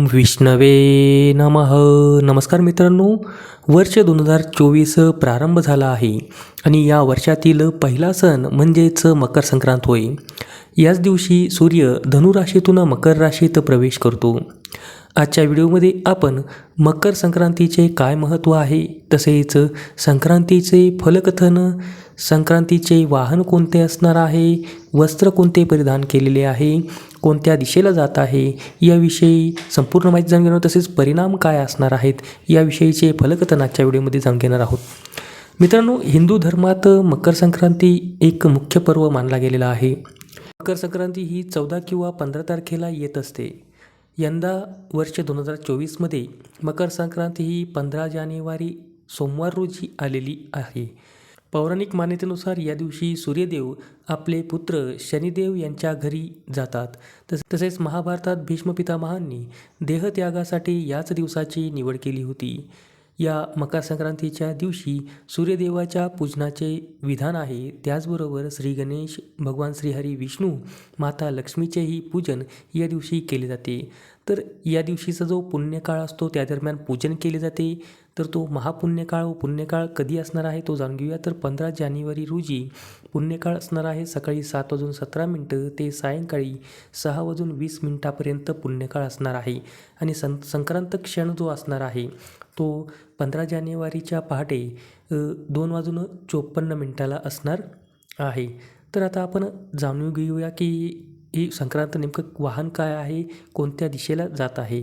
विष्णवे नमः. नमस्कार मित्रांनो वर्ष दोन हजार चोवीस प्रारंभ झाला आहे आणि या वर्षातील पहिला सण म्हणजेच मकर संक्रांत होय. याच दिवशी सूर्य धनुराशीतून मकर राशीत प्रवेश करतो. आजच्या व्हिडिओमध्ये आपण मकर संक्रांतीचे काय महत्त्व आहे तसेच संक्रांतीचे फलकथन संक्रांतीचे वाहन कोणते असणार आहे वस्त्र कोणते परिधान केलेले आहे कोणत्या दिशेला जात आहे? याविषयी संपूर्ण माहिती जाणून घेणार तसेच परिणाम काय असणार आहेत? याविषयीचे फलकथन आजच्या व्हिडिओमध्ये जाणून घेणार आहोत. मित्रांनो हिंदू धर्मात मकर संक्रांती एक मुख्य पर्व मानला गेलेला आहे. मकर संक्रांती ही चौदा किंवा पंधरा तारखेला येत असते. यंदा वर्ष दोन हजार चोवीसमध्ये मकर संक्रांती ही पंधरा जानेवारी सोमवार रोजी आलेली आहे. पौराणिक मान्यतेनुसार या दिवशी सूर्यदेव आपले पुत्र शनिदेव यांच्या घरी जातात. तस तसेच महाभारतात भीष्म पितामहांनी देहत्यागासाठी याच दिवसाची निवड केली होती. या मकर संक्रांतीच्या दिवशी सूर्यदेवाच्या पूजनाचे विधान आहे. त्याचबरोबर श्री गणेश भगवान श्रीहरी विष्णू माता लक्ष्मीचेही पूजन या दिवशी केले जाते. तर या दिवशीचा जो पुण्यकाळ असतो त्या दरम्यान पूजन केले जाते. तर तो महापुण्यकाळ व पुण्यकाळ कधी असणार आहे तो जाणून घेऊया. तर पंधरा जानेवारी रोजी पुण्यकाळ असणार आहे सकाळी सात वाजून सतरा मिनटं ते सायंकाळी सहा वाजून वीस मिनटापर्यंत पुण्यकाळ असणार आहे. आणि सं संक्रांत क्षण जो असणार आहे तो पंधरा जानेवारीच्या पहाटे दोन वाजून चोपन्न मिनटाला असणार आहे. तर आता आपण जाणून घेऊया की ही संक्रांत नेमकं वाहन काय आहे कोणत्या दिशेला जात आहे?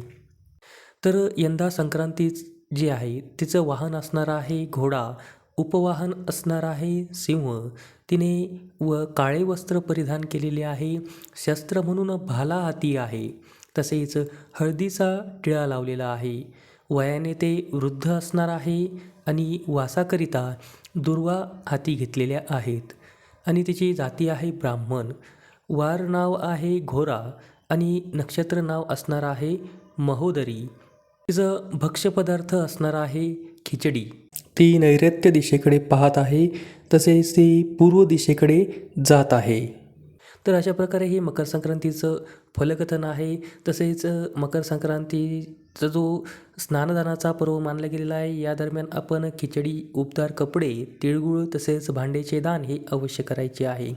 तर यंदा संक्रांती जी आहे तिचं वाहन असणार आहे घोडा उपवाहन असणार आहे सिंह. तिने व काळे वस्त्र परिधान केलेले आहे शस्त्र म्हणून भाला हाती आहे. तसेच हळदीचा टिळा लावलेला आहे. वयाने ते वृद्ध असणार आहे आणि वासाकरिता दुर्वा हाती घेतलेल्या आहेत. आणि तिची जाती आहे ब्राह्मण. वार नाव आहे घोरा आणि नक्षत्र नाव असणार आहे महोदरी. तिचं भक्ष्यपदार्थ असणार आहे खिचडी. ती नैऋत्य दिशेकडे पाहत आहे तसेच ती पूर्व दिशेकडे जात आहे. तर अशा प्रकारे हे मकर संक्रांतीचं फलकथन आहे. तसेच मकर संक्रांतीचा जो स्नानदानाचा पर्व मानला गेलेला आहे या दरम्यान आपण खिचडी उबदार कपडे तिळगुळ तसेच भांड्याचे दान हे अवश्य करायचे आहे.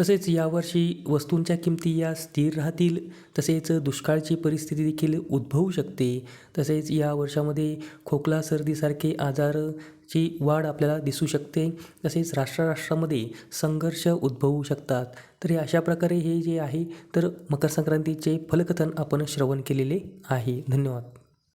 तसेच यावर्षी वस्तूंच्या किमती या स्थिर राहतील तसेच दुष्काळची परिस्थिती देखील उद्भवू शकते. तसेच या वर्षामध्ये खोकला सर्दीसारखे आजारची वाढ आपल्याला दिसू शकते. तसेच राष्ट्राराष्ट्रामध्ये संघर्ष उद्भवू शकतात. तर अशा प्रकारे हे जे आहे तर मकर संक्रांतीचे फलकथन आपण श्रवण केलेले आहे. धन्यवाद.